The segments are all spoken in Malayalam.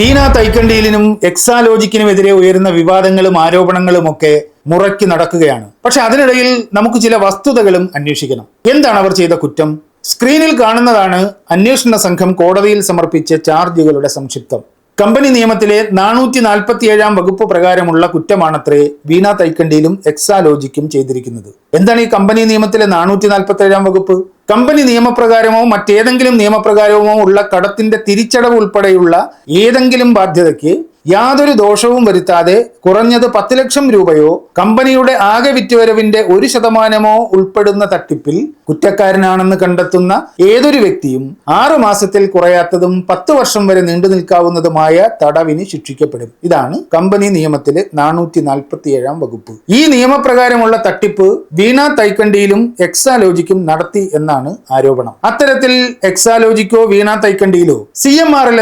ബീന തൈക്കണ്ടിയിലിനും എക്സാലോജിക്കിനുമെതിരെ ഉയരുന്ന വിവാദങ്ങളും ആരോപണങ്ങളും ഒക്കെ മുറയ്ക്ക് നടക്കുകയാണ്. പക്ഷെ അതിനിടയിൽ നമുക്ക് ചില വസ്തുതകളും അന്വേഷിക്കണം. എന്താണ് അവർ ചെയ്ത കുറ്റം? സ്ക്രീനിൽ കാണുന്നതാണ് അന്വേഷണ സംഘം കോടതിയിൽ സമർപ്പിച്ച ചാർജുകളുടെ സംക്ഷിപ്തം. കമ്പനി നിയമത്തിലെ നാനൂറ്റി നാൽപ്പത്തി ഏഴാം വകുപ്പ് പ്രകാരമുള്ള കുറ്റമാണത്രേ വീണ തൈക്കണ്ടിയിലും എക്സാലോജിക്കും ചെയ്തിരിക്കുന്നത്. എന്താണ് ഈ കമ്പനി നിയമത്തിലെ നാനൂറ്റി നാൽപ്പത്തി ഏഴാം വകുപ്പ്? കമ്പനി നിയമപ്രകാരമോ മറ്റേതെങ്കിലും നിയമപ്രകാരമോ ഉള്ള കടത്തിന്റെ തിരിച്ചടവ് ഉൾപ്പെടെയുള്ള ഏതെങ്കിലും ബാധ്യതയ്ക്ക് യാതൊരു ദോഷവും വരുത്താതെ കുറഞ്ഞത് പത്ത് ലക്ഷം രൂപയോ കമ്പനിയുടെ ആകെ വിറ്റുവരവിന്റെ ഒരു ശതമാനമോ ഉൾപ്പെടുന്ന തട്ടിപ്പിൽ കുറ്റക്കാരനാണെന്ന് കണ്ടെത്തുന്ന ഏതൊരു വ്യക്തിയും ആറു മാസത്തിൽ കുറയാത്തതും പത്ത് വർഷം വരെ നീണ്ടു നിൽക്കാവുന്നതുമായ തടവിന് ശിക്ഷിക്കപ്പെടും. ഇതാണ് കമ്പനി നിയമത്തിലെ നാനൂറ്റി നാൽപ്പത്തി ഏഴാം വകുപ്പ്. ഈ നിയമപ്രകാരമുള്ള തട്ടിപ്പ് വീണ തൈക്കണ്ടിയിലും എക്സാലോജിക്കും നടത്തി എന്നാണ് ആരോപണം. അത്തരത്തിൽ എക്സാലോജിക്കോ വീണ തൈക്കണ്ടിയിലോ സി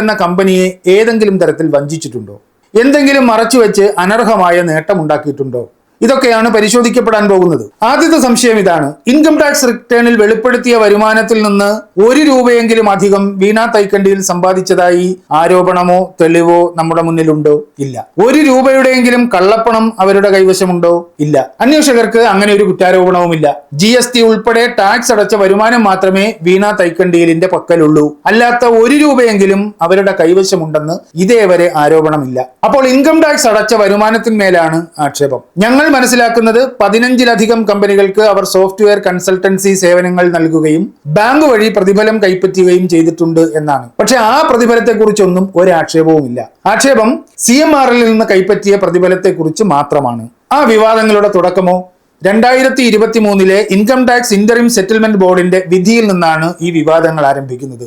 എന്ന കമ്പനിയെ ഏതെങ്കിലും തരത്തിൽ വഞ്ചിച്ചിട്ടുണ്ടോ? എന്തെങ്കിലും മറച്ചുവെച്ച് അനർഹമായ നേട്ടമുണ്ടാക്കിയിട്ടുണ്ടോ? ഇതൊക്കെയാണ് പരിശോധിക്കപ്പെടാൻ പോകുന്നത്. ആദ്യത്തെ സംശയം ഇതാണ്. ഇൻകം ടാക്സ് റിട്ടേണിൽ വെളിപ്പെടുത്തിയ വരുമാനത്തിൽ നിന്ന് ഒരു രൂപയെങ്കിലും അധികം വീണാ തൈക്കണ്ടിയിൽ സമ്പാദിച്ചതായി ആരോപണമോ തെളിവോ നമ്മുടെ മുന്നിലുണ്ടോ? ഇല്ല. ഒരു രൂപയുടെയെങ്കിലും കള്ളപ്പണം അവരുടെ കൈവശമുണ്ടോ? ഇല്ല. അന്വേഷകർക്ക് അങ്ങനെ ഒരു കുറ്റാരോപണവുമില്ല. ജി എസ് ടി ഉൾപ്പെടെ ടാക്സ് അടച്ച വരുമാനം മാത്രമേ വീണ തൈക്കണ്ടിയിലിന്റെ പക്കലുള്ളൂ. അല്ലാത്ത ഒരു രൂപയെങ്കിലും അവരുടെ കൈവശമുണ്ടെന്ന് ഇതേവരെ ആരോപണമില്ല. അപ്പോൾ ഇൻകം ടാക്സ് അടച്ച വരുമാനത്തിന്മേലാണ് ആക്ഷേപം. ഞങ്ങൾ മനസ്സിലാക്കുന്നത് പതിനഞ്ചിലധികം കമ്പനികൾക്ക് അവർ സോഫ്റ്റ്വെയർ കൺസൾട്ടൻസി സേവനങ്ങൾ നൽകുകയും ബാങ്ക് വഴി പ്രതിഫലം കൈപ്പറ്റുകയും ചെയ്തിട്ടുണ്ട് എന്നാണ്. പക്ഷെ ആ പ്രതിഫലത്തെക്കുറിച്ചൊന്നും ഒരു ആക്ഷേപവുമില്ല ആക്ഷേപം സി എം ആറിൽ നിന്ന് കൈപ്പറ്റിയ പ്രതിഫലത്തെക്കുറിച്ച് മാത്രമാണ്. ആ വിവാദങ്ങളുടെ തുടക്കമോ? രണ്ടായിരത്തി ഇരുപത്തി മൂന്നിലെ ഇൻകം ടാക്സ് ഇന്ററിം സെറ്റിൽമെന്റ് ബോർഡിന്റെ വിധിയിൽ നിന്നാണ് ഈ വിവാദങ്ങൾ ആരംഭിക്കുന്നത്.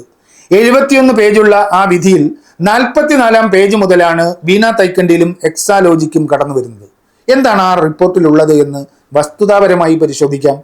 എഴുപത്തിയൊന്ന് പേജുള്ള ആ വിധിയിൽ നാൽപ്പത്തിനാലാം പേജ് മുതലാണ് വീണ തൈക്കണ്ടിയിലും എക്സാലോജിക്കും കടന്നു വരുന്നത് എന്താണ് ആ റിപ്പോർട്ടിലുള്ളത് എന്ന് വസ്തുതാപരമായി പരിശോധിക്കാം.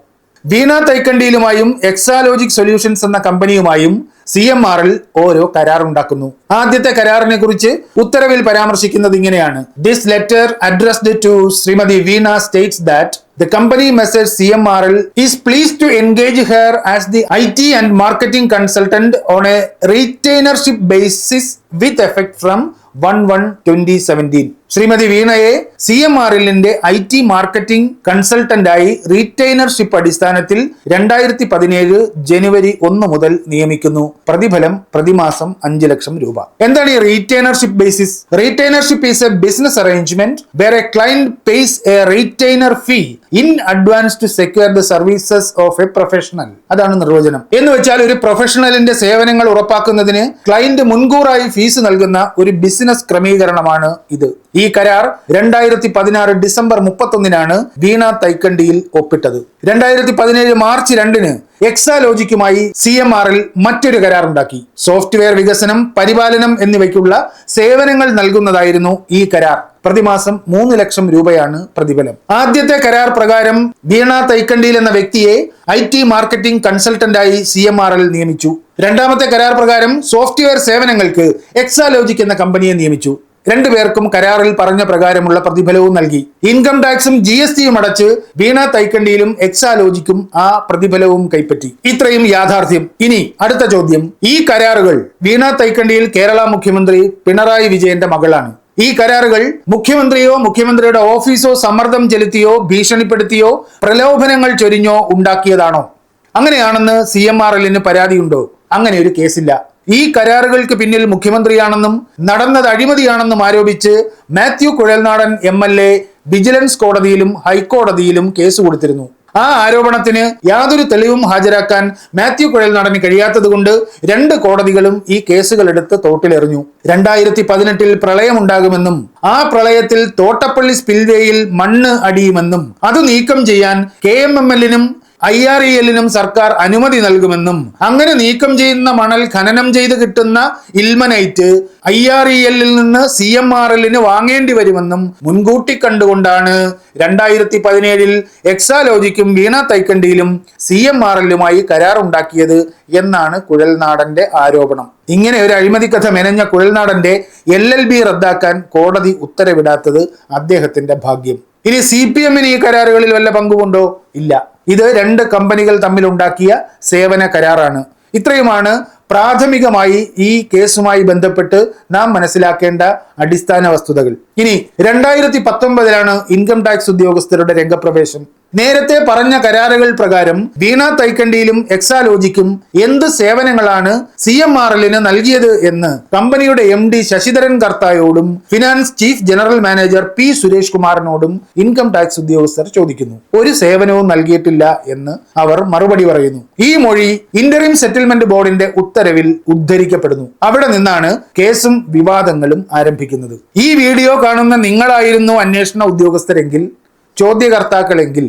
വീണ തൈക്കണ്ടിയിലുമായും എക്സാലോജിക് സൊല്യൂഷൻസ് എന്ന കമ്പനിയുമായും സി എം ആറിൽ ഓരോ കരാറുണ്ടാക്കുന്നു ആദ്യത്തെ കരാറിനെ കുറിച്ച് ഉത്തരവിൽ പരാമർശിക്കുന്നത് ഇങ്ങനെയാണ്. This letter addressed to Shrimati Veena states that the company messrs C The company is please to engage her as the I T and marketing consultant on a a basis with effect from one 1-1-2017. Shrimati Veena C M R എല്ലിന്റെ ഐ ടി മാർക്കറ്റിംഗ് കൺസൾട്ടന്റായി റീറ്റെയിനർഷിപ്പ് അടിസ്ഥാനത്തിൽ രണ്ടായിരത്തി പതിനേഴ് ജനുവരി ഒന്ന് മുതൽ നിയമിക്കുന്നു. പ്രതിഫലം പ്രതിമാസം അഞ്ച് ലക്ഷം രൂപ. എന്താണ് ഈ retainership basis? Retainership is a business arrangement where a client pays a retainer fee. In advance to secure the services of a professional. അതാണ് നിർവചനം. എന്ന് വെച്ചാൽ ഒരു പ്രൊഫഷണലിന്റെ സേവനങ്ങൾ ഉറപ്പാക്കുന്നതിന് ക്ലയന്റ് മുൻകൂറായി ഫീസ് നൽകുന്ന ഒരു ബിസിനസ് ക്രമീകരണമാണ് ഇത്. ഈ കരാർ രണ്ടായിരത്തി പതിനാറ് ഡിസംബർ മുപ്പത്തൊന്നിനാണ് വീണ തൈക്കണ്ടിയിൽ ഒപ്പിട്ടത്. രണ്ടായിരത്തി പതിനേഴ് മാർച്ച് രണ്ടിന് എക്സാലോജിക്കുമായി സി എം ആറിൽ മറ്റൊരു കരാർ ഉണ്ടാക്കി സോഫ്റ്റ്വെയർ വികസനം പരിപാലനം എന്നിവയ്ക്കുള്ള സേവനങ്ങൾ നൽകുന്നതായിരുന്നു ഈ കരാർ. പ്രതിമാസം മൂന്ന് ലക്ഷം രൂപയാണ് പ്രതിഫലം. ആദ്യത്തെ കരാർ പ്രകാരം വീണ തൈക്കണ്ടിയിൽ എന്ന വ്യക്തിയെ ഐ ടി മാർക്കറ്റിംഗ് കൺസൾട്ടന്റായി സി എം ആർ എൽ നിയമിച്ചു. രണ്ടാമത്തെ കരാർ പ്രകാരം സോഫ്റ്റ്വെയർ സേവനങ്ങൾക്ക് എക്സാലോജിക് എന്ന കമ്പനിയെ നിയമിച്ചു. രണ്ടുപേർക്കും കരാറിൽ പറഞ്ഞ പ്രകാരമുള്ള പ്രതിഫലവും നൽകി. ഇൻകം ടാക്സും ജി എസ് ടിയും അടച്ച് വീണ തൈക്കണ്ടിയിലും എക്സാലോജിക്കും ആ പ്രതിഫലവും കൈപ്പറ്റി. ഇത്രയും യാഥാർത്ഥ്യം. ഇനി അടുത്ത ചോദ്യം. ഈ കരാറുകൾ വീണ തൈക്കണ്ടിയിൽ കേരള മുഖ്യമന്ത്രി പിണറായി വിജയന്റെ മകളാണ്. ഈ കരാറുകൾ മുഖ്യമന്ത്രിയോ മുഖ്യമന്ത്രിയുടെ ഓഫീസോ സമ്മർദ്ദം ചെലുത്തിയോ ഭീഷണിപ്പെടുത്തിയോ പ്രലോഭനങ്ങൾ ചൊരിഞ്ഞോ ഉണ്ടാക്കിയതാണോ? അങ്ങനെയാണെന്ന് സി എം ആർ എല്ലിന് പരാതിയുണ്ടോ? അങ്ങനെ ഒരു കേസില്ല. ഈ കരാറുകൾക്ക് പിന്നിൽ മുഖ്യമന്ത്രിയാണെന്നും നടന്നത് അഴിമതിയാണെന്നും ആരോപിച്ച് Mathew Kuzhalnadan M L A vigilance കോടതിയിലും ഹൈക്കോടതിയിലും കേസ് കൊടുത്തിരുന്നു. ആ ആരോപണത്തിന് യാതൊരു തെളിവും ഹാജരാക്കാൻ മാത്യു കുഴൽ നടന് കഴിയാത്തതുകൊണ്ട് രണ്ട് കോടതികളും ഈ കേസുകളെടുത്ത് തോട്ടിലെറിഞ്ഞു. രണ്ടായിരത്തി പതിനെട്ടിൽ പ്രളയമുണ്ടാകുമെന്നും ആ പ്രളയത്തിൽ തോട്ടപ്പള്ളി സ്പിൽവേയിൽ മണ്ണ് അടിയുമെന്നും അത് നീക്കം ചെയ്യാൻ കെ എം എം എല്ലിനും ഐ ആർ ഇ എല്ലിനും സർക്കാർ അനുമതി നൽകുമെന്നും അങ്ങനെ നീക്കം ചെയ്യുന്ന മണൽ ഖനനം ചെയ്ത് കിട്ടുന്ന ഇൽമനൈറ്റ് ഐ ആർ ഇ എല്ലിൽ നിന്ന് സി എം ആർ എല്ലിന് വാങ്ങേണ്ടി വരുമെന്നും മുൻകൂട്ടി കണ്ടുകൊണ്ടാണ് രണ്ടായിരത്തി പതിനേഴിൽ എക്സാലോജിക്കും വീണ തൈക്കണ്ടിയിലും സി എം ആർ എല്ലുമായി കരാറുണ്ടാക്കിയത് എന്നാണ് കുഴൽനാടന്റെ ആരോപണം. ഇങ്ങനെ ഒരു അഴിമതി കഥ മെനഞ്ഞ കുഴൽനാടന്റെ എൽ എൽ ബി റദ്ദാക്കാൻ കോടതി ഉത്തരവിടാത്തത് അദ്ദേഹത്തിന്റെ ഭാഗ്യം. ഇനി സി പി എമ്മിന് ഈ കരാറുകളിൽ വല്ല പങ്കുമുണ്ടോ ഇല്ല. ഇത് രണ്ട് കമ്പനികൾ തമ്മിൽ ഉണ്ടാക്കിയ സേവന കരാറാണ്. ഇത്രയുമാണ് പ്രാഥമികമായി ഈ കേസുമായി ബന്ധപ്പെട്ട് നാം മനസ്സിലാക്കേണ്ട അടിസ്ഥാന വസ്തുതകൾ. ഇനി രണ്ടായിരത്തി പത്തൊമ്പതിലാണ് ഇൻകം ടാക്സ് ഉദ്യോഗസ്ഥരുടെ രംഗപ്രവേശം. നേരത്തെ പറഞ്ഞ കരാറുകൾ പ്രകാരം വീണ തൈക്കണ്ടിയിലും എക്സാലോജിക്കും എന്ത് സേവനങ്ങളാണ് സി എം ആർ എല്ലിന് നൽകിയത് എന്ന് കമ്പനിയുടെ M D Sasidharan കർത്തായോടും finance chief general manager P Suresh കുമാറിനോടും income tax ഉദ്യോഗസ്ഥർ ചോദിക്കുന്നു. ഒരു സേവനവും നൽകിയിട്ടില്ല എന്ന് അവർ മറുപടി പറയുന്നു. ഈ മൊഴി ഇന്ററിം സെറ്റിൽമെന്റ് ബോർഡിന്റെ ഉത്തരവിൽ ഉദ്ധരിക്കപ്പെടുന്നു. അവിടെ നിന്നാണ് കേസും വിവാദങ്ങളും ആരംഭിക്കുന്നത്. ഈ വീഡിയോ കാണുന്ന നിങ്ങളായിരുന്നു അന്വേഷണ ഉദ്യോഗസ്ഥരെങ്കിൽ ചോദ്യകർത്താക്കളെങ്കിൽ.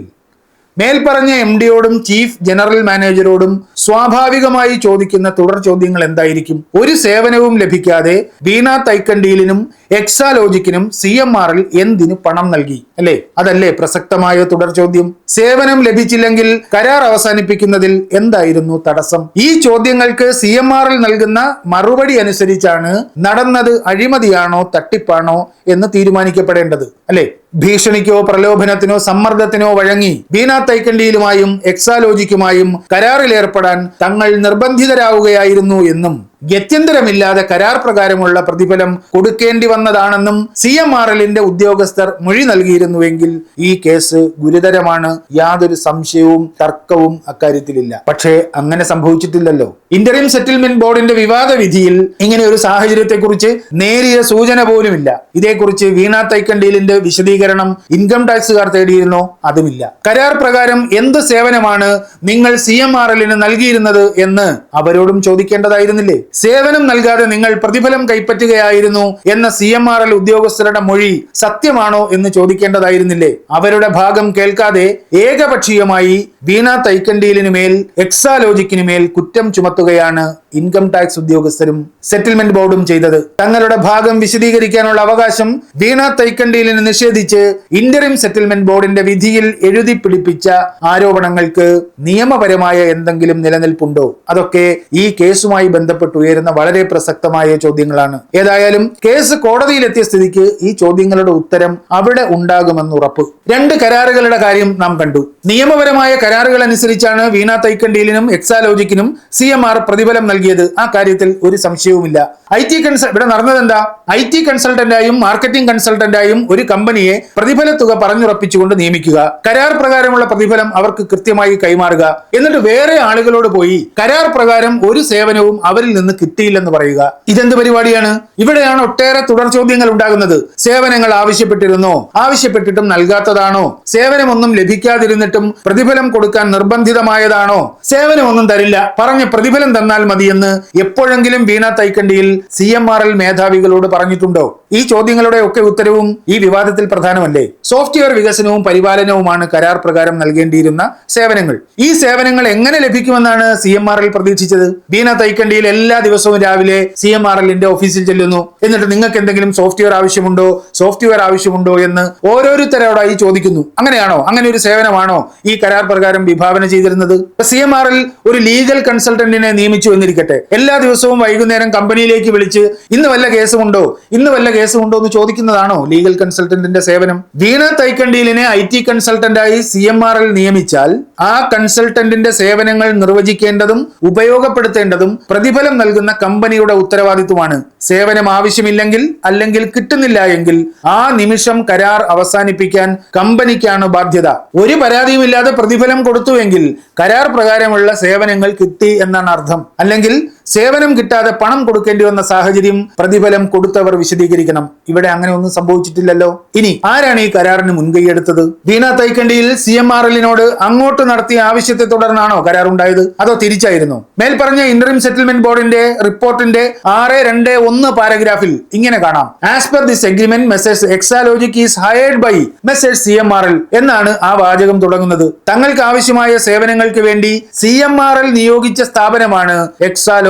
മേൽപ്പറഞ്ഞ എം ഡിയോടും ചീഫ് ജനറൽ മാനേജരോടും സ്വാഭാവികമായി ചോദിക്കുന്ന തുടർ ചോദ്യങ്ങൾ എന്തായിരിക്കും? ഒരു സേവനവും ലഭിക്കാതെ വീണ തൈക്കണ്ടീലിനും എക്സാലോജിക്കിനും സി എം ആറിൽ എന്തിനു പണം നൽകി? അല്ലേ? അതല്ലേ പ്രസക്തമായ തുടർ ചോദ്യം? സേവനം ലഭിച്ചില്ലെങ്കിൽ കരാർ അവസാനിപ്പിക്കുന്നതിൽ എന്തായിരുന്നു തടസ്സം? ഈ ചോദ്യങ്ങൾക്ക് സി എം ആറിൽ നൽകുന്ന മറുപടി അനുസരിച്ചാണ് നടന്നത് അഴിമതിയാണോ തട്ടിപ്പാണോ എന്ന് തീരുമാനിക്കപ്പെടേണ്ടത്. അല്ലേ? ഭീഷണിക്കോ പ്രലോഭനത്തിനോ സമ്മർദ്ദത്തിനോ വഴങ്ങി ബീന തൈക്കണ്ടിയിലുമായും എക്സാലോജിക്കുമായും കരാറിലേർപ്പെടാൻ തങ്ങൾ നിർബന്ധിതരാവുകയായിരുന്നു എന്നും ഗത്യന്തരമില്ലാതെ കരാർ പ്രകാരമുള്ള പ്രതിഫലം കൊടുക്കേണ്ടി വന്നതാണെന്നും സി എം ആർ എല്ലിന്റെ ഉദ്യോഗസ്ഥർ മൊഴി നൽകിയിരുന്നുവെങ്കിൽ ഈ കേസ് ഗുരുതരമാണ് യാതൊരു സംശയവും തർക്കവും അക്കാര്യത്തിലില്ല. പക്ഷേ അങ്ങനെ സംഭവിച്ചിട്ടില്ലല്ലോ. ഇന്ററിം സെറ്റിൽമെന്റ് ബോർഡിന്റെ വിവാദ വിധിയിൽ ഇങ്ങനെ ഒരു സാഹചര്യത്തെക്കുറിച്ച് നേരിയ സൂചന പോലുമില്ല. ഇതേക്കുറിച്ച് വീണ തൈക്കണ്ടീലിന്റെ വിശദീകരണം ഇൻകം ടാക്സുകാർ തേടിയിരുന്നോ അതുമില്ല. കരാർ പ്രകാരം എന്ത് സേവനമാണ് നിങ്ങൾ സി എം ആർ എല്ലിന് നൽകിയിരുന്നത് എന്ന് അവരോടും ചോദിക്കേണ്ടതായിരുന്നില്ലേ? സേവനം നൽകാതെ നിങ്ങൾ പ്രതിഫലം കൈപ്പറ്റുകയായിരുന്നു എന്ന സി എം ആർ എൽ ഉദ്യോഗസ്ഥരുടെ മൊഴി സത്യമാണോ എന്ന് ചോദിക്കേണ്ടതായിരുന്നില്ലേ? അവരുടെ ഭാഗം കേൾക്കാതെ ഏകപക്ഷീയമായി വീണ തൈക്കണ്ടീലിനു മേൽ എക്സാലോജിക്കിനു മേൽ കുറ്റം ചുമത്തുകയാണ് ഇൻകം ടാക്സ് ഉദ്യോഗസ്ഥരും സെറ്റിൽമെന്റ് ബോർഡും ചെയ്തത്. തങ്ങളുടെ ഭാഗം വിശദീകരിക്കാനുള്ള അവകാശം വീണ തൈക്കണ്ടീലിന് നിഷേധിച്ച് ഇന്ററിം സെറ്റിൽമെന്റ് ബോർഡിന്റെ വിധിയിൽ എഴുതി പിടിപ്പിച്ച ആരോപണങ്ങൾക്ക് നിയമപരമായ എന്തെങ്കിലും നിലനിൽപ്പുണ്ടോ? അതൊക്കെ ഈ കേസുമായി ബന്ധപ്പെട്ട് ഉയരുന്ന വളരെ പ്രസക്തമായ ചോദ്യങ്ങളാണ്. ഏതായാലും കേസ് കോടതിയിലെത്തിയ സ്ഥിതിക്ക് ഈ ചോദ്യങ്ങളുടെ ഉത്തരം അവിടെ ഉണ്ടാകുമെന്ന് ഉറപ്പ്. രണ്ട് കരാറുകളുടെ കാര്യം നാം കണ്ടു. നിയമപരമായ കരാറുകൾ അനുസരിച്ചാണ് വീണ തൈക്കണ്ടീലിനും എക്സാലോജിക്കിനും സി എം ആർ പ്രതിഫലം നൽകിയത്. ആ കാര്യത്തിൽ ഒരു സംശയവുമില്ല. ഐ ടി കൺസൾ ഇവിടെ നടന്നത് എന്താ ഐ ടി കൺസൾട്ടന്റായും മാർക്കറ്റിംഗ് കൺസൾട്ടന്റായും ഒരു കമ്പനിയെ പ്രതിഫല തുക പറഞ്ഞുറപ്പിച്ചുകൊണ്ട് നിയമിക്കുക. കരാർ പ്രകാരമുള്ള പ്രതിഫലം അവർക്ക് കൃത്യമായി കൈമാറുക. എന്നിട്ട് വേറെ ആളുകളോട് പോയി കരാർ പ്രകാരം ഒരു സേവനവും അവരിൽ നിന്ന് കിട്ടിയില്ലെന്ന് പറയുക. ഇതെന്ത് പരിപാടിയാണ്? ഇവിടെയാണ് ഒട്ടേറെ തുടർ ചോദ്യങ്ങൾ ഉണ്ടാകുന്നത്. സേവനങ്ങൾ ആവശ്യപ്പെട്ടിരുന്നോ? ആവശ്യപ്പെട്ടിട്ടും നൽകാത്തതാണോ? സേവനമൊന്നും ലഭിക്കാതിരുന്നിട്ടും പ്രതിഫലം കൊടുക്കാൻ നിർബന്ധിതമായതാണോ? സേവനമൊന്നും തരില്ല. പറഞ്ഞ പ്രതിഫലം തന്നാൽ മതിയെന്ന് എപ്പോഴെങ്കിലും Veena Thaikandiyil C M R L മേധാവികളോട് പറഞ്ഞിട്ടുണ്ടോ? ഈ ചോദ്യങ്ങളുടെ ഒക്കെ ഉത്തരവും ഈ വിവാദത്തിൽ പ്രധാനമല്ലേ? സോഫ്റ്റ്വെയർ വികസനവും പരിപാലനവുമാണ് കരാർ പ്രകാരം നൽകേണ്ടിയിരുന്ന സേവനങ്ങൾ. ഈ സേവനങ്ങൾ എങ്ങനെ ലഭിക്കുമെന്നാണ് സി എം ആർ എൽ പ്രതീക്ഷിച്ചത്? വീണ തൈക്കണ്ടിയിൽ എല്ലാ ദിവസവും രാവിലെ സി എം ആർ എല്ലിന്റെ ഓഫീസിൽ ചെല്ലുന്നു. എന്നിട്ട് നിങ്ങൾക്ക് എന്തെങ്കിലും സോഫ്റ്റ്വെയർ ആവശ്യമുണ്ടോ? സോഫ്റ്റ്വെയർ ആവശ്യമുണ്ടോ എന്ന് ഓരോരുത്തരോടായി ചോദിക്കുന്നു. അങ്ങനെയാണോ? അങ്ങനെ ഒരു സേവനമാണോ ഈ കരാർ പ്രകാരം വിഭാവന ചെയ്തിരുന്നത്? സി എം ആർ എൽ ഒരു ലീഗൽ കൺസൾട്ടന്റിനെ നിയമിച്ചു എന്നിരിക്കട്ടെ. എല്ലാ ദിവസവും വൈകുന്നേരം കമ്പനിയിലേക്ക് വിളിച്ച് ഇന്ന് വല്ല കേസുമുണ്ടോ? ഇന്ന് വല്ല കേസുമുണ്ടോ? എന്ന് ചോദിക്കുന്നതാണോ ലീഗൽ കൺസൾട്ടന്റിന്റെ സേവനം? വീണ തൈക്കണ്ടീലിനെ ഐ ടി കൺസൾട്ടന്റായി സി എം ആർ എൽ നിയമിച്ചാൽ ആ കൺസൾട്ടന്റിന്റെ സേവനങ്ങൾ നിർവചിക്കേണ്ടതും ഉപയോഗപ്പെടുത്തേണ്ടതും പ്രതിഫലം നൽകുന്ന കമ്പനിയുടെ ഉത്തരവാദിത്വമാണ്. സേവനം ആവശ്യമില്ലെങ്കിൽ അല്ലെങ്കിൽ കിട്ടുന്നില്ല എങ്കിൽ ആ നിമിഷം കരാർ അവസാനിപ്പിക്കാൻ കമ്പനിക്കാണ് ബാധ്യത. ഒരു പരാതിയുമില്ലാതെ പ്രതിഫലം കൊടുത്തുവെങ്കിൽ കരാർ പ്രകാരമുള്ള സേവനങ്ങൾ കിട്ടി എന്നാണ് അർത്ഥം. അല്ലെങ്കിൽ സേവനം കിട്ടാതെ പണം കൊടുക്കേണ്ടി വന്ന സാഹചര്യം പ്രതിഫലം കൊടുത്തവർ വിശദീകരിക്കണം. ഇവിടെ അങ്ങനെ ഒന്നും സംഭവിച്ചിട്ടില്ലല്ലോ. ഇനി ആരാണ് ഈ കരാറിന് മുൻകൈയെടുത്തത് Beena Thaikandiyil C M R എല്ലിനോട് അങ്ങോട്ട് നടത്തിയ ആവശ്യത്തെ തുടർന്നാണോ കരാർ ഉണ്ടായത് അതോ തിരിച്ചായിരുന്നു? മേൽപ്പറഞ്ഞ ഇന്ററിം സെറ്റിൽമെന്റ് ബോർഡിന്റെ റിപ്പോർട്ടിന്റെ ആറ് രണ്ട് ഒന്ന് പാരഗ്രാഫിൽ ഇങ്ങനെ കാണാം. As per this agreement message Exalogic is hired by message C M R L എന്നാണ് ആ വാചകം തുടങ്ങുന്നത്. തങ്ങൾക്ക് ആവശ്യമായ സേവനങ്ങൾക്ക് വേണ്ടി സി എം ആർ എൽ നിയോഗിച്ച സ്ഥാപനമാണ്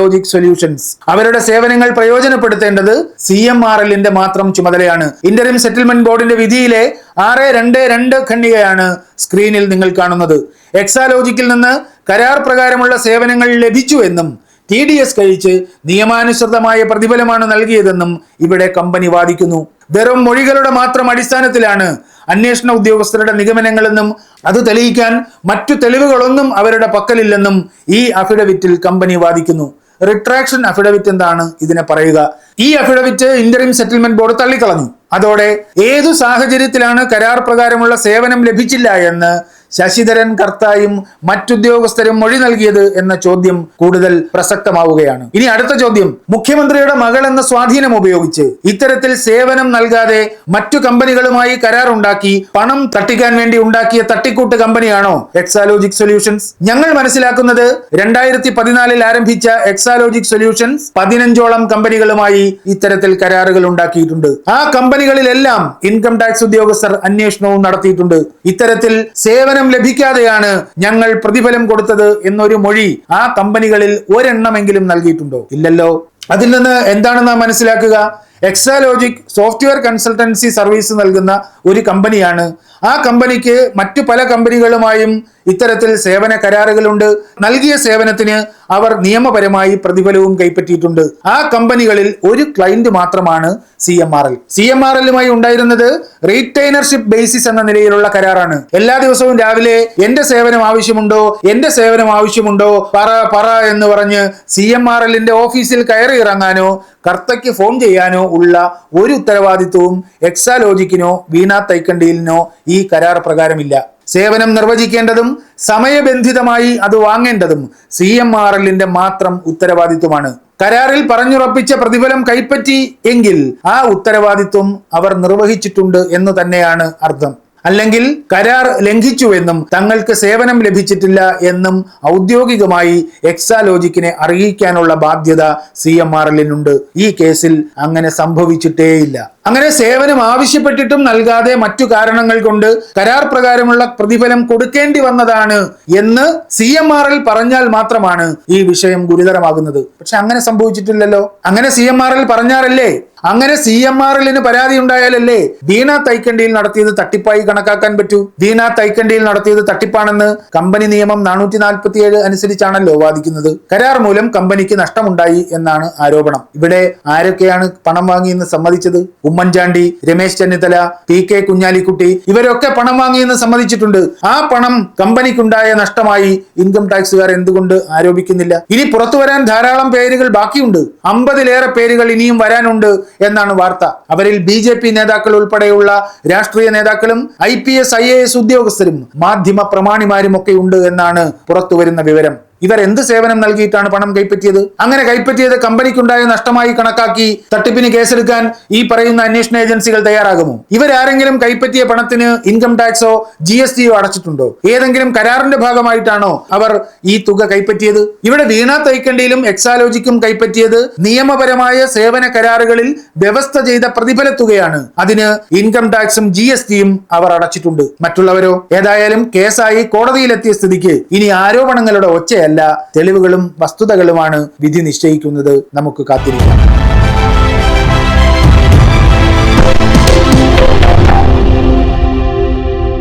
എക്സാലോജിക് സൊല്യൂഷൻസ് അവരുടെ സേവനങ്ങൾ പ്രയോജനപ്പെടുത്തേണ്ടത് സി എം ആർ എല്ലിന്റെ മാത്രം ചുമതലയാണ്. ഇന്ററിം സെറ്റിൽമെന്റ് ബോർഡിന്റെ വിധിയിലെ ആറ് രണ്ട് രണ്ട് ഖണ്ഡികയാണ് സ്ക്രീനിൽ നിങ്ങൾ കാണുന്നത്. എക്സാലോജിക്കിൽ നിന്ന് കരാർ പ്രകാരമുള്ള സേവനങ്ങൾ ലഭിച്ചു എന്നും ടി ഡി എസ് കഴിച്ച് നിയമാനുസൃതമായ പ്രതിഫലമാണ് നൽകിയതെന്നും ഇവിടെ കമ്പനി വാദിക്കുന്നു. വെറും മൊഴികളുടെ മാത്രം അടിസ്ഥാനത്തിലാണ് അന്വേഷണ ഉദ്യോഗസ്ഥരുടെ നിഗമനങ്ങളെന്നും അത് തെളിയിക്കാൻ മറ്റു തെളിവുകളൊന്നും അവരുടെ പക്കലില്ലെന്നും ഈ അഫിഡവിറ്റിൽ കമ്പനി വാദിക്കുന്നു. റിട്രാക്ഷൻ അഫിഡവിറ്റ് എന്താണ് ഇതിനെ പറയുക? ഈ അഫിഡവിറ്റ് ഇന്ററിം സെറ്റിൽമെന്റ് ബോർഡ് തള്ളിക്കളഞ്ഞു. അതോടെ ഏതു സാഹചര്യത്തിലാണ് കരാർ പ്രകാരമുള്ള സേവനം ലഭിച്ചില്ല എന്ന് ശശിധരൻ കർത്തായും മറ്റുദ്യോഗസ്ഥരും മൊഴി നൽകിയത് എന്ന ചോദ്യം കൂടുതൽ പ്രസക്തമാവുകയാണ്. ഇനി അടുത്ത ചോദ്യം. മുഖ്യമന്ത്രിയുടെ മകൾ എന്ന സ്വാധീനം ഉപയോഗിച്ച് ഇത്തരത്തിൽ സേവനം നൽകാതെ മറ്റു കമ്പനികളുമായി കരാറുണ്ടാക്കി പണം തട്ടിക്കാൻ വേണ്ടി ഉണ്ടാക്കിയ തട്ടിക്കൂട്ട് കമ്പനിയാണോ എക്സാലോജിക് സൊല്യൂഷൻസ് ഞങ്ങൾ മനസ്സിലാക്കുന്നത് രണ്ടായിരത്തി പതിനാലിൽ ആരംഭിച്ച എക്സാലോജിക് സൊല്യൂഷൻസ് പതിനഞ്ചോളം കമ്പനികളുമായി ഇത്തരത്തിൽ കരാറുകൾ ഉണ്ടാക്കിയിട്ടുണ്ട്. ആ കമ്പനികളിലെല്ലാം ഇൻകം ടാക്സ് ഉദ്യോഗസ്ഥർ അന്വേഷണവും നടത്തിയിട്ടുണ്ട്. ഇത്തരത്തിൽ സേവനം ലഭിക്കാതെയാണ് ഞങ്ങൾ പ്രതിഫലം കൊടുത്തത് എന്നൊരു മൊഴി ആ കമ്പനികളിൽ ഒരെണ്ണമെങ്കിലും നൽകിയിട്ടുണ്ടോ? ഇല്ലല്ലോ. അതിൽ നിന്ന് എന്താണ് നാം മനസ്സിലാക്കുക? എക്സാലോജിക് സോഫ്റ്റ്വെയർ കൺസൾട്ടൻസി സർവീസ് നൽകുന്ന ഒരു കമ്പനിയാണ്. ആ കമ്പനിക്ക് മറ്റു പല കമ്പനികളുമായും ഇത്തരത്തിൽ സേവന കരാറുകളുണ്ട്. നൽകിയ സേവനത്തിന് അവർ നിയമപരമായി പ്രതിഫലവും കൈപ്പറ്റിയിട്ടുണ്ട്. ആ കമ്പനികളിൽ ഒരു ക്ലയന്റ് മാത്രമാണ് C M R L C M R എല്ലുമായി ഉണ്ടായിരുന്നത് റീറ്റൈനർഷിപ്പ് ബേസിസ് എന്ന നിലയിലുള്ള കരാറാണ്. എല്ലാ ദിവസവും രാവിലെ എന്റെ സേവനം ആവശ്യമുണ്ടോ? എന്റെ സേവനം ആവശ്യമുണ്ടോ? പറ പറ എന്ന് പറഞ്ഞ് സി എം ആർ എല്ലിന്റെ ഓഫീസിൽ കയറി ഇറങ്ങാനോ കർത്തയ്ക്ക് ഫോം ചെയ്യാനോ ഉള്ള ഒരു ഉത്തരവാദിത്വവും എക്സാലോജിക്കിനോ വീണ തൈക്കണ്ടിയിലിനോ ഈ കരാർ പ്രകാരമില്ല. സേവനം നിർവചിക്കേണ്ടതും സമയബന്ധിതമായി അത് വാങ്ങേണ്ടതും സി എം ആർ എല്ലിന്റെ മാത്രം ഉത്തരവാദിത്വമാണ്. കരാറിൽ പറഞ്ഞുറപ്പിച്ച പ്രതിഫലം കൈപ്പറ്റി എങ്കിൽ ആ ഉത്തരവാദിത്വം അവർ നിർവഹിച്ചിട്ടുണ്ട് എന്ന് തന്നെയാണ് അർത്ഥം. അല്ലെങ്കിൽ കരാർ ലംഘിച്ചുവെന്നും തങ്ങൾക്ക് സേവനം ലഭിച്ചിട്ടില്ല എന്നും ഔദ്യോഗികമായി എക്സാലോജിക്കിനെ അറിയിക്കാനുള്ള ബാധ്യത സി എം ആർ എല്ലിനുണ്ട്. ഈ കേസിൽ അങ്ങനെ സംഭവിച്ചിട്ടേയില്ല. അങ്ങനെ സേവനം ആവശ്യപ്പെട്ടിട്ടും നൽകാതെ മറ്റു കാരണങ്ങൾ കൊണ്ട് കരാർ പ്രകാരമുള്ള പ്രതിഫലം കൊടുക്കേണ്ടി വന്നതാണ് എന്ന് സി എം ആർ എൽ പറഞ്ഞാൽ മാത്രമാണ് ഈ വിഷയം ഗുരുതരമാകുന്നത്. പക്ഷെ അങ്ങനെ സംഭവിച്ചിട്ടില്ലല്ലോ. അങ്ങനെ സി എം ആർ എൽ പറഞ്ഞാറല്ലേ? അങ്ങനെ സി എം ആർ എല്ലിന് പരാതി ഉണ്ടായാലല്ലേ ദീന തൈക്കണ്ടിയിൽ നടത്തിയത് തട്ടിപ്പായി കണക്കാക്കാൻ പറ്റൂ? ദീന തൈക്കണ്ടിയിൽ നടത്തിയത് തട്ടിപ്പാണെന്ന് കമ്പനി നിയമം നാനൂറ്റി നാൽപ്പത്തിയേഴ് അനുസരിച്ചാണല്ലോ വാദിക്കുന്നത്. കരാർ മൂലം കമ്പനിക്ക് നഷ്ടമുണ്ടായി എന്നാണ് ആരോപണം. ഇവിടെ ആരൊക്കെയാണ് പണം വാങ്ങിയെന്ന് സമ്മതിച്ചത്? ഉമ്മൻചാണ്ടി രമേശ് ചെന്നിത്തല പി കെ കുഞ്ഞാലിക്കുട്ടി ഇവരൊക്കെ പണം വാങ്ങിയെന്ന് സമ്മതിച്ചിട്ടുണ്ട്. ആ പണം കമ്പനിക്കുണ്ടായ നഷ്ടമായി. ഇൻകം ടാക്സുകാർ എന്തുകൊണ്ട് ആരോപിക്കുന്നില്ല? ഇനി പുറത്തു വരാൻ ധാരാളം പേരുകൾ ബാക്കിയുണ്ട്. അമ്പതിലേറെ പേരുകൾ ഇനിയും വരാനുണ്ട്. എന്നാണ് വാർത്ത. അവരിൽ ബി ജെ പി നേതാക്കൾ ഉൾപ്പെടെയുള്ള രാഷ്ട്രീയ നേതാക്കളും I P S I A S ഉദ്യോഗസ്ഥരും മാധ്യമ പ്രമാണിമാരും ഒക്കെ ഉണ്ട് എന്നാണ് പുറത്തുവരുന്ന വിവരം. ഇവർ എന്ത് സേവനം നൽകിയിട്ടാണ് പണം കൈപ്പറ്റിയത്? അങ്ങനെ കൈപ്പറ്റിയത് കമ്പനിക്കുണ്ടായ നഷ്ടമായി കണക്കാക്കി തട്ടിപ്പിന് കേസെടുക്കാൻ ഈ പറയുന്ന അന്വേഷണ ഏജൻസികൾ തയ്യാറാകുമോ? ഇവരാരെങ്കിലും കൈപ്പറ്റിയ പണത്തിന് ഇൻകം ടാക്സോ ജി എസ് ടിയോ അടച്ചിട്ടുണ്ടോ? ഏതെങ്കിലും കരാറിന്റെ ഭാഗമായിട്ടാണോ അവർ ഈ തുക കൈപ്പറ്റിയത്? ഇവിടെ വീണ തൈക്കണ്ടിയിലും എക്സാലോജിക്കും കൈപ്പറ്റിയത് നിയമപരമായ സേവന കരാറുകളിൽ വ്യവസ്ഥ ചെയ്ത പ്രതിഫല തുകയാണ്. അതിന് ഇൻകം ടാക്സും ജി എസ് ടിയും അവർ അടച്ചിട്ടുണ്ട്. മറ്റുള്ളവരോ? ഏതായാലും കേസായി കോടതിയിലെത്തിയ സ്ഥിതിക്ക് ഇനി ആരോപണങ്ങളുടെ ഒച്ചയല്ല തെളിവുകളും വസ്തുതകളുമാണ് വിധി നിശ്ചയിക്കുന്നത് നമുക്ക് കാത്തിരിക്കാം.